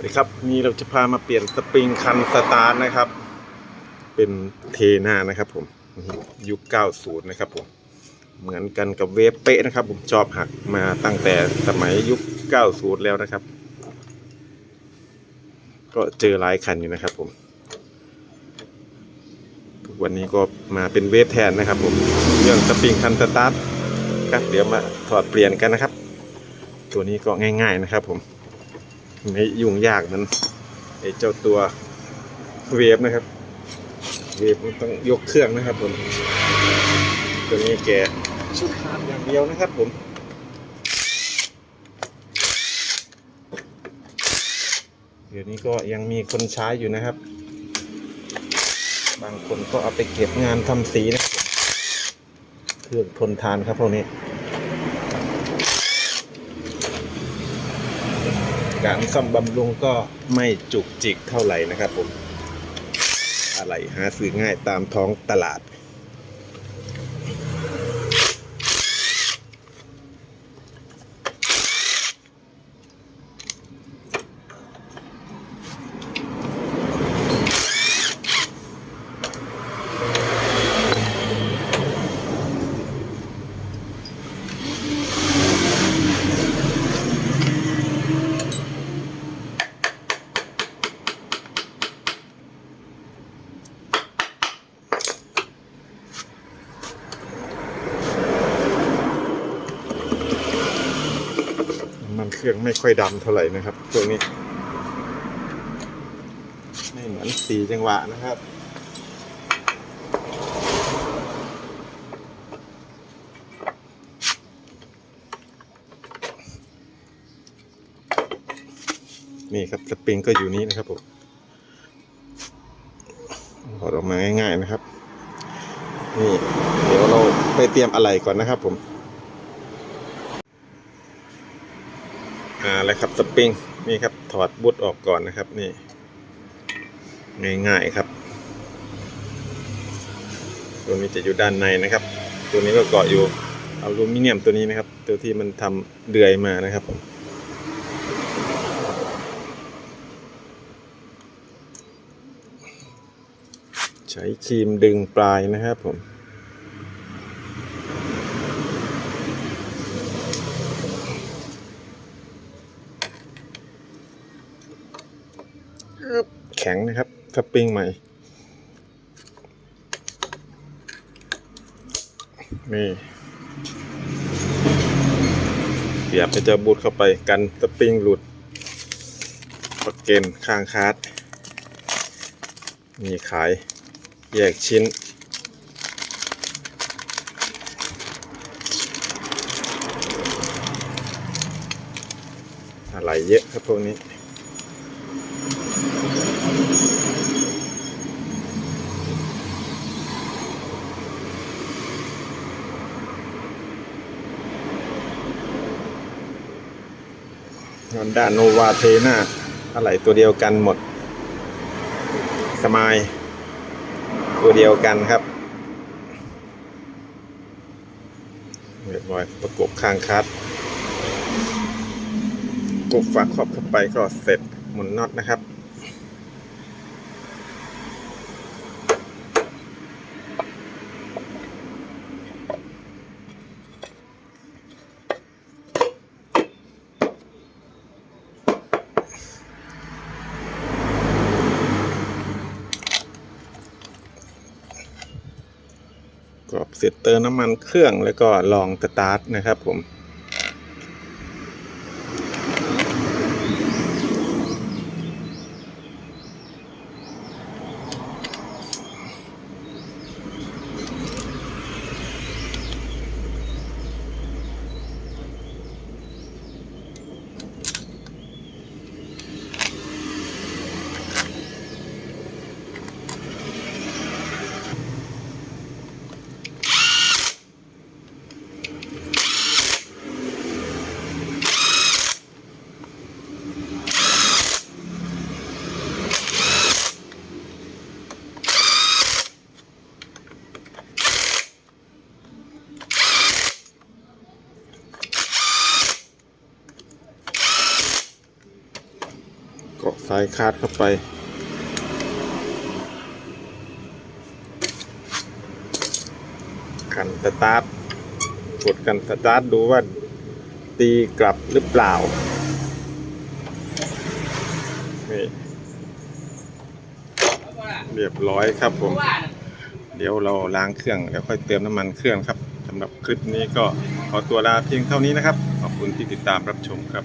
วัสดีครับนี่เราจะพามาเปลี่ยนสปริงคันสตาร์ทนะครับ เป็นเทน่านะครับผมยุค 90 นะครับผมเหมือนกันกับเวฟเป๊ะนะครับ ผมชอบหักมาตั้งแต่สมัยยุค 90 แล้วนะครับ ก็เจอหลายคันอยู่นะครับผม วันนี้ก็มาเป็นเวฟแทนนะครับ ผมเรื่องสปริงคันสตาร์ทครับเดี๋ยวมาถอดเปลี่ยนกันนะครับ ตัวนี้ก็ง่าย ๆนะครับผม ไม่ยุ่งยากนั้นไอ้เจ้าตัวเวฟนะครับ เวฟมันต้องยกเครื่องนะครับผม ตัวนี้แกชุดคานอย่างเดียวนะครับผมเดี๋ยวนี้ก็ยังมีคนใช้อยู่นะครับ บางคนก็เอาไปเก็บงานทำสีนะเครื่องทนทานครับพวกนี้ การซ่อมบำรุงก็ไม่จุกจิกเท่าไหร่นะครับผม อะไรหาซื้อง่ายตามท้องตลาด มันเครื่องไม่ค่อยดำเท่าไหร่นะครับ ตัวนี้ ไม่เหมือนสีจังหวะนะครับนี่ครับสปริงก็อยู่นี้นะครับผมถอดออกมาง่ายๆนะครับ นี่ เดี๋ยวเราไปเตรียมอะไรก่อนนะครับผม อ่าแล้วครับสปริงนี่ครับถอดบุตออกก่อนนะครับนี่ง่ายๆครับ ตัวนี้จะอยู่ด้านในนะครับ ตัวนี้ก็เกาะอยู่อลูมิเนียมตัวนี้นะครับ ตัวที่มันทำเดือยมานะครับผมใช้ครีมดึงปลายนะครับผม แข็งนะครับสปริงใหม่ นี่เสียบไปจะบูดเข้าไปกันสปริงหลุดประเกนข้างคาร์ดมีขายแยกชิ้นอะไรเยอะครับพวกนี้ ฮอนด้าโนวาเทน่าอะไรตัวเดียวกันหมด สมายตัวเดียวกันครับเรียบร้อยประกบข้างคัดกบฝากขอบเข้าไปก็เสร็จหมุนน็อตนะครับ เสร็จเติมน้ำมันเครื่องแล้วก็ลองสตาร์ทนะครับผม น เกาะสายคาดเข้าไป กันสตาร์ทกดกันสตาร์ทดูว่าตีกลับหรือเปล่านี่เรียบร้อยครับผม เดี๋ยวเราล้างเครื่องแล้วค่อยเติมน้ำมันเครื่องครับสำหรับคลิปนี้ก็ขอตัวลาเพียงเท่านี้นะครับ ขอบคุณที่ติดตามรับชมครับ